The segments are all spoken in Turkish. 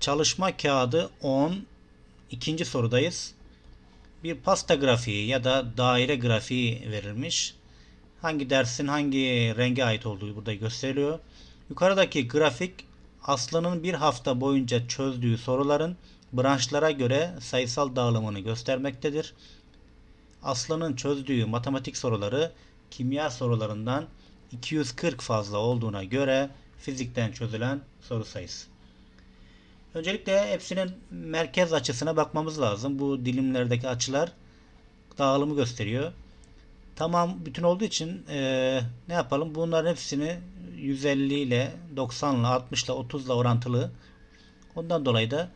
Çalışma kağıdı 10. ikinci sorudayız. Bir pasta grafiği ya da daire grafiği verilmiş. Hangi dersin hangi renge ait olduğu burada gösteriliyor. Yukarıdaki grafik Aslı'nın bir hafta boyunca çözdüğü soruların branşlara göre sayısal dağılımını göstermektedir. Aslı'nın çözdüğü matematik soruları kimya sorularından 240 fazla olduğuna göre fizikten çözülen soru sayısı. Öncelikle hepsinin merkez açısına bakmamız lazım. Bu dilimlerdeki açılar dağılımı gösteriyor. Tamam bütün olduğu için eee, ne yapalım? Bunların hepsini 150 ile 90 ile 60 ile 30 ile orantılı. Ondan dolayı da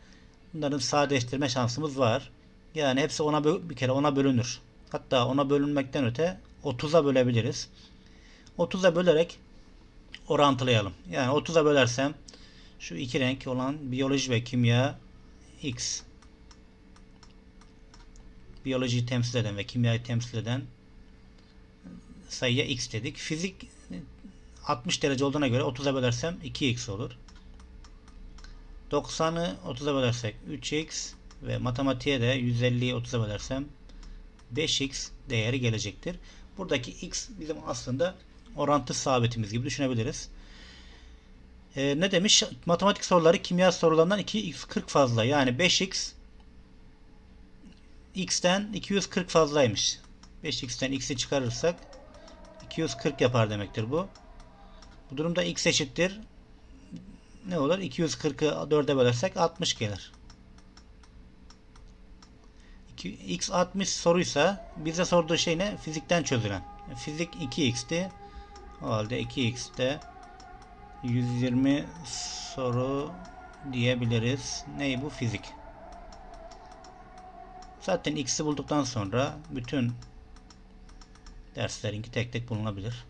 bunların sadeleştirme şansımız var. Yani hepsi ona bir kere ona bölünür. Hatta ona bölünmekten öte 30'a bölebiliriz. 30'a bölerek orantılayalım. Yani 30'a bölersem şu iki renk olan biyoloji ve kimya X biyolojiyi temsil eden ve kimyayı temsil eden sayıya X dedik. Fizik 60 derece olduğuna göre 30'a bölersem 2X olur. 90'ı 30'a bölersek 3X ve matematiğe de 150'yi 30'a bölersem 5X değeri gelecektir. Buradaki X bizim aslında orantı sabitimiz gibi düşünebiliriz. Ee, ne demiş? Matematik soruları kimya sorularından 2x40 fazla. Yani 5x x'ten 240 fazlaymış. 5x'ten x'i çıkarırsak 240 yapar demektir bu. Bu durumda x eşittir. Ne olur? 240'ı 4'e bölersek 60 gelir. X 60 soruysa bize sorduğu şey ne? Fizikten çözülen. Fizik 2x'ti. O halde 2x'te 120 soru diyebiliriz. Ney bu? Fizik. Zaten x'i bulduktan sonra bütün derslerinki tek tek bulunabilir.